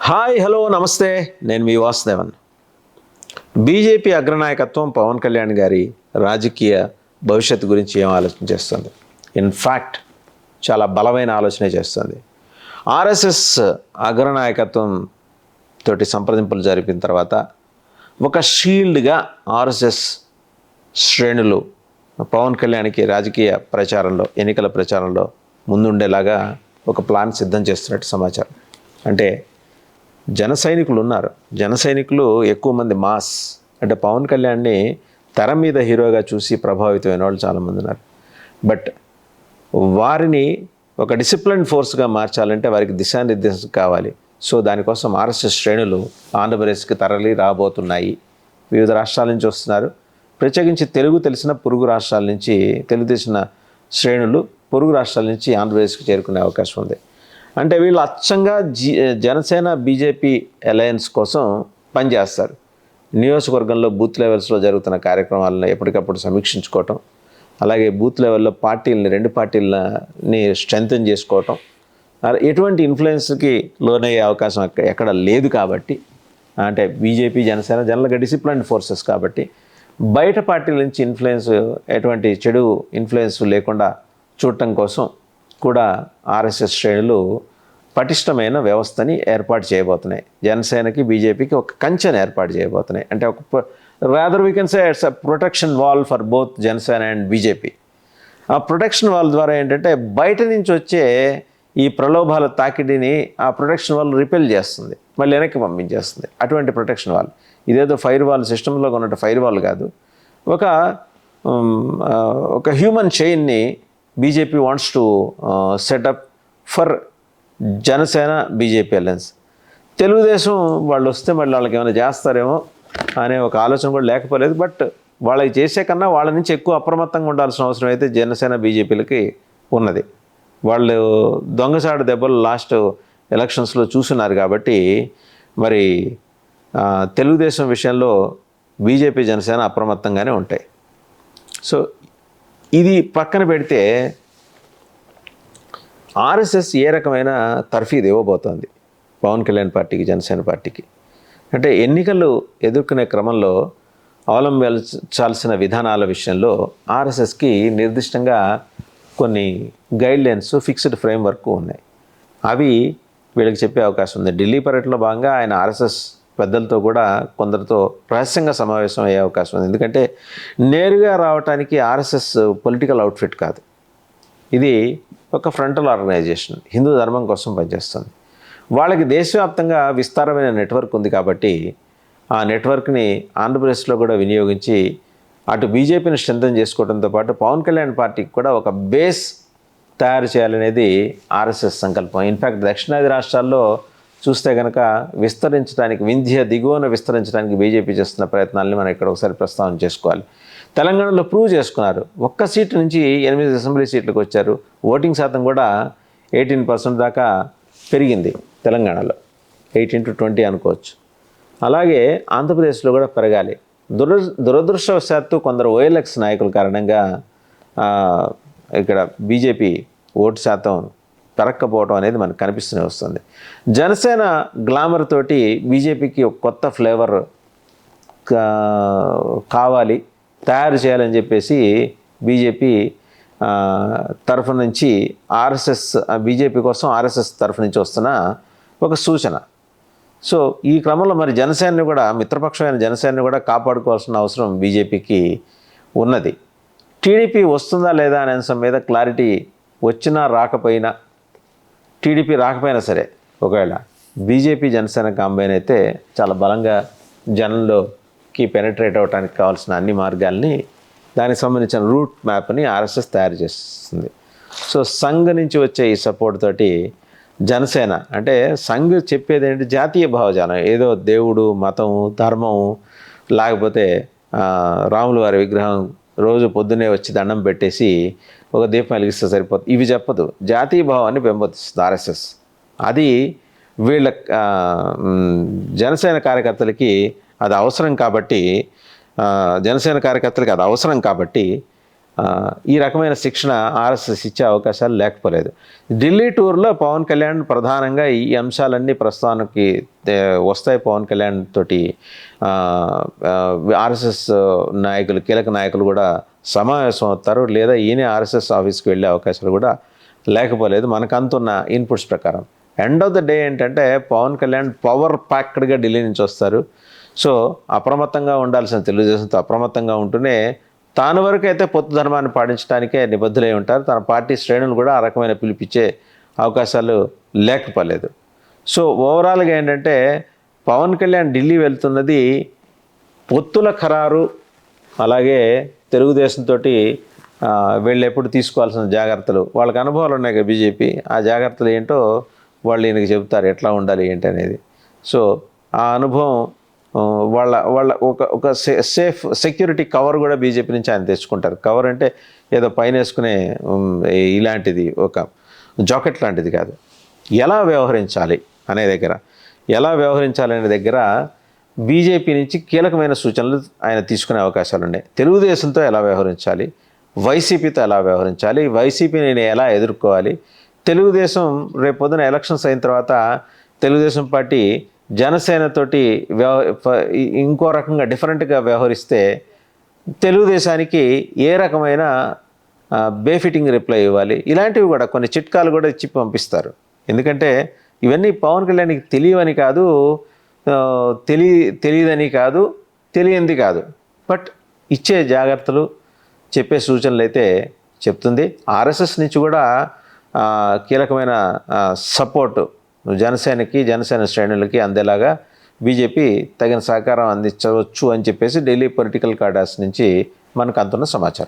Hi hello namaste. నేను మీ Vasudevan. BJP అగ్రనాయకత్వం పవన్ కళ్యాణ్ గారి రాజకీయ భవిష్యత్తు గురించి ఏం ఆలోచన చేస్తుంది? ఇన్ఫ్యాక్ట్ చాలా బలమైన ఆలోచనే చేస్తుంది. ఆర్ఎస్ఎస్ అగ్రనాయకత్వం తోటి సంప్రదింపులు జరిపిన తర్వాత ఒక షీల్డ్గా ఆర్ఎస్ఎస్ శ్రేణులు పవన్ కళ్యాణ్కి రాజకీయ ప్రచారంలో ఎన్నికల ప్రచారంలో ముందుండేలాగా ఒక ప్లాన్ సిద్ధం చేస్తున్నట్టు సమాచారం. అంటే జన సైనికులు ఉన్నారు. జన సైనికులు ఎక్కువ మంది మాస్ అంటే పవన్ కళ్యాణ్ని తెర మీద హీరోగా చూసి ప్రభావితమైన వాళ్ళు చాలామంది ఉన్నారు. బట్ వారిని ఒక డిసిప్లిన్ ఫోర్స్గా మార్చాలంటే వారికి దిశానిర్దేశం కావాలి. సో దానికోసం ఆర్ఎస్ఎస్ శ్రేణులు ఆంధ్రప్రదేశ్కి తరలి రాబోతున్నాయి. వివిధ రాష్ట్రాల నుంచి వస్తున్నారు. ప్రత్యేకించి తెలుగు తెలిసిన పొరుగు రాష్ట్రాల నుంచి తెలుగు తెలిసిన శ్రేణులు పొరుగు రాష్ట్రాల నుంచి ఆంధ్రప్రదేశ్కి చేరుకునే అవకాశం ఉంది. అంటే వీళ్ళు అచ్చంగా జీ జనసేన బీజేపీ అలయన్స్ కోసం పనిచేస్తారు. నియోజకవర్గంలో బూత్ లెవెల్స్లో జరుగుతున్న కార్యక్రమాలను ఎప్పటికప్పుడు సమీక్షించుకోవటం అలాగే బూత్ లెవెల్లో పార్టీలని రెండు పార్టీలని స్ట్రెంగ్తన్ చేసుకోవటం ఎటువంటి ఇన్ఫ్లుయెన్స్కి లోనయ్యే అవకాశం ఎక్కడ లేదు కాబట్టి అంటే బీజేపీ జనసేన జనరల్గా డిసిప్లైన్ ఫోర్సెస్ కాబట్టి బయట పార్టీల నుంచి ఇన్ఫ్లుయెన్స్ ఎటువంటి చెడు ఇన్ఫ్లుయెన్స్ లేకుండా చూడటం కోసం కూడా ఆర్ఎస్ఎస్ శ్రేణులు పటిష్టమైన వ్యవస్థని ఏర్పాటు చేయబోతున్నాయి. జనసేనకి బీజేపీకి ఒక కంచెను ఏర్పాటు చేయబోతున్నాయి. అంటే ఒక rather we can say it's a protection wall for both Janasena and BJP. ఆ ప్రొటెక్షన్ వాల్ ద్వారా ఏంటంటే బయట నుంచి వచ్చే ఈ ప్రలోభాల తాకిడిని ఆ ప్రొటెక్షన్ వాల్ రిపెల్ చేస్తుంది. మళ్ళీ వెనక్కి పంపించేస్తుంది. అటువంటి ప్రొటెక్షన్ వాల్ ఇదేదో ఫైర్ వాల్ సిస్టంలో ఉన్నట్టు ఫైర్ వాల్ కాదు ఒక ఒక human చైన్ని BJP wants to set up for Janasena BJP alliance Telugudesam వాళ్ళు వస్తే మళ్ళీ వాళ్ళకి ఏమైనా చేస్తారేమో అనే ఒక ఆలోచన కూడా లేకపోలేదు. బట్ వాళ్ళకి చేసే కన్నా వాళ్ళ నుంచి ఎక్కువ అప్రమత్తంగా ఉండాల్సిన అవసరం అయితే జనసేన బీజేపీలకి ఉన్నది. వాళ్ళు దొంగసాడు దెబ్బలు లాస్ట్ ఎలక్షన్స్లో చూస్తున్నారు కాబట్టి మరి తెలుగుదేశం విషయంలో బీజేపీ జనసేన అప్రమత్తంగానే ఉంటాయి. సో ఇది పక్కన పెడితే ఆర్ఎస్ఎస్ ఏ రకమైన తర్ఫీదు ఇవ్వబోతోంది. పవన్ కళ్యాణ్ పార్టీకి జనసేన పార్టీకి. అంటే ఎన్నికలు ఎదుర్కొనే క్రమంలో అవలంబించాల్సిన విధానాల విషయంలో ఆర్ఎస్ఎస్కి నిర్దిష్టంగా కొన్ని గైడ్లైన్స్ ఫిక్స్డ్ ఫ్రేమ్వర్క్ ఉన్నాయి. అవి వీళ్ళకి చెప్పే అవకాశం ఉంది. ఢిల్లీ పర్యటనలో భాగంగా ఆయన ఆర్ఎస్ఎస్ పెద్దలతో కూడా కొందరితో రహస్యంగా సమావేశం అయ్యే అవకాశం ఉంది. ఎందుకంటే నేరుగా రావటానికి ఆర్ఎస్ఎస్ పొలిటికల్ అవుట్ఫిట్ కాదు. ఇది ఒక ఫ్రంటల్ ఆర్గనైజేషన్ హిందూ ధర్మం కోసం పనిచేస్తుంది. వాళ్ళకి దేశవ్యాప్తంగా విస్తారమైన నెట్వర్క్ ఉంది కాబట్టి ఆ నెట్వర్క్ని ఆంధ్రప్రదేశ్లో కూడా వినియోగించి అటు బీజేపీని స్ట్రెంథన్ చేసుకోవడంతో పాటు పవన్ కళ్యాణ్ పార్టీకి కూడా ఒక బేస్ తయారు చేయాలనేది ఆర్ఎస్ఎస్ సంకల్పం. ఇన్ఫ్యాక్ట్ దక్షిణాది రాష్ట్రాల్లో చూస్తే కనుక విస్తరించడానికి వింధ్య దిగువన విస్తరించడానికి బీజేపీ చేస్తున్న ప్రయత్నాలని మనం ఇక్కడ ఒకసారి ప్రస్తావన చేసుకోవాలి. తెలంగాణలో ప్రూవ్ చేసుకున్నారు. ఒక్క సీటు నుంచి ఎనిమిది అసెంబ్లీ సీట్లకు వచ్చారు. ఓటింగ్ శాతం కూడా ఎయిటీన్ పర్సెంట్ దాకా పెరిగింది తెలంగాణలో. ఎయిటీన్ టు ట్వంటీ అనుకోవచ్చు. అలాగే ఆంధ్రప్రదేశ్లో కూడా పెరగాలి. దుర దురదృష్టవశాత్తు కొందరు ఓఎల్ఎక్స్ నాయకుల కారణంగా ఇక్కడ బీజేపీ ఓటు శాతం పెరక్కపోవడం అనేది మనకు కనిపిస్తూనే వస్తుంది. జనసేన గ్లామర్ తోటి బీజేపీకి ఒక కొత్త ఫ్లేవర్ కావాలి తయారు చేయాలని చెప్పేసి బీజేపీ తరఫు నుంచి ఆర్ఎస్ఎస్ బీజేపీ కోసం ఆర్ఎస్ఎస్ తరఫు నుంచి వస్తున్న ఒక సూచన. సో ఈ క్రమంలో మరి జనసేనని కూడా మిత్రపక్షమైన జనసేనని కూడా కాపాడుకోవాల్సిన అవసరం బీజేపీకి ఉన్నది. టీడీపీ వస్తుందా లేదా అనే అంశం మీద క్లారిటీ వచ్చినా రాకపోయినా టీడీపీ రాకపోయినా సరే ఒకవేళ బీజేపీ జనసేన కాంబైన్ అయితే చాలా బలంగా జనంలోకి పెనట్రేట్ అవ్వడానికి కావాల్సిన అన్ని మార్గాల్ని దానికి సంబంధించిన రూట్ మ్యాప్ని ఆర్ఎస్ఎస్ తయారు చేస్తుంది. సో సంఘ్ నుంచి వచ్చే ఈ సపోర్ట్ తోటి జనసేన అంటే సంఘ్ చెప్పేది ఏంటి? జాతీయ భావజాలం ఏదో దేవుడు మతము ధర్మము లేకపోతే రాముల వారి విగ్రహం రోజు పొద్దున్నే వచ్చి దండం పెట్టేసి ఒక దీపం వెలిగిస్తే సరిపోతుంది ఇవి చెప్పదు. జాతీయ భావాన్ని పెంపొందిస్తుంది ఆర్ఎస్ఎస్. అది వీళ్ళ జనసేన కార్యకర్తలకి అది అవసరం కాబట్టి జనసేన కార్యకర్తలకి అది అవసరం కాబట్టి ఈ రకమైన శిక్షణ ఆర్ఎస్ఎస్ ఇచ్చే అవకాశాలు లేకపోలేదు. ఢిల్లీ టూర్లో పవన్ కళ్యాణ్ ప్రధానంగా ఈ అంశాలన్నీ ప్రస్తుతానికి వస్తాయి పవన్ కళ్యాణ్ తోటి. ఆర్ఎస్ఎస్ నాయకులు కీలక నాయకులు కూడా సమావేశం అవుతారు లేదా ఈయన ఆర్ఎస్ఎస్ ఆఫీస్కి వెళ్ళే అవకాశాలు కూడా లేకపోలేదు. మనకు అంతున్న ఇన్పుట్స్ ప్రకారం. ఎండ్ ఆఫ్ ద డే ఏంటంటే పవన్ కళ్యాణ్ పవర్ ప్యాక్డ్గా ఢిల్లీ నుంచి వస్తారు. సో అప్రమత్తంగా ఉండాల్సిన తెలుగుదేశంతో అప్రమత్తంగా ఉంటూనే తాను వరకు అయితే పొత్తు ధర్మాన్ని పాటించడానికే నిబద్ధులై ఉంటారు. తన పార్టీ శ్రేణులు కూడా ఆ రకమైన పిలిపించే అవకాశాలు లేకపోలేదు. సో ఓవరాల్గా ఏంటంటే పవన్ కళ్యాణ్ ఢిల్లీ వెళ్తున్నది పొత్తుల ఖరారు అలాగే తెలుగుదేశంతో వెళ్ళేప్పుడు తీసుకోవాల్సిన జాగ్రత్తలు. వాళ్ళకి అనుభవాలు ఉన్నాయి కదా బీజేపీ. ఆ జాగ్రత్తలు ఏంటో వాళ్ళు ఈయనకి చెబుతారు ఎట్లా ఉండాలి ఏంటి అనేది. సో ఆ అనుభవం వాళ్ళ వాళ్ళ ఒక ఒక సే- సేఫ్ సెక్యూరిటీ కవర్ కూడా బీజేపీ నుంచి ఆయన తెచ్చుకుంటారు. కవర్ అంటే ఏదో పైన వేసుకునే ఇలాంటిది ఒక జాకెట్ లాంటిది కాదు. ఎలా వ్యవహరించాలి అనే దగ్గర ఎలా వ్యవహరించాలి అనే దగ్గర బీజేపీ నుంచి కీలకమైన సూచనలు ఆయన తీసుకునే అవకాశాలు ఉన్నాయి. తెలుగుదేశంతో ఎలా వ్యవహరించాలి వైసీపీతో ఎలా వ్యవహరించాలి వైసీపీని ఎలా ఎదుర్కోవాలి తెలుగుదేశం రేపొద్దున ఎలక్షన్స్ అయిన తర్వాత తెలుగుదేశం పార్టీ జనసేనతోటి వ్యవ ఇంకో రకంగా డిఫరెంట్గా వ్యవహరిస్తే తెలుగుదేశానికి ఏ రకమైన బేఫిటింగ్ రిప్లై ఇవ్వాలి? ఇలాంటివి కూడా కొన్ని చిట్కాలు కూడా ఇచ్చి పంపిస్తారు. ఎందుకంటే ఇవన్నీ పవన్ కళ్యాణ్కి తెలియవని కాదు తెలి తెలియదని కాదు తెలియంది కాదు. బట్ ఇచ్చే జాగ్రత్తలు చెప్పే సూచనలు అయితే చెప్తుంది. ఆర్ఎస్ఎస్ నుంచి కూడా కీలకమైన సపోర్టు జనసేనకి జనసేన శ్రేణులకి అందేలాగా బీజేపీ తగిన సహకారం అందించవచ్చు అని చెప్పేసి ఢిల్లీ పొలిటికల్ కార్డర్స్ నుంచి మనకు అంతున్న సమాచారం.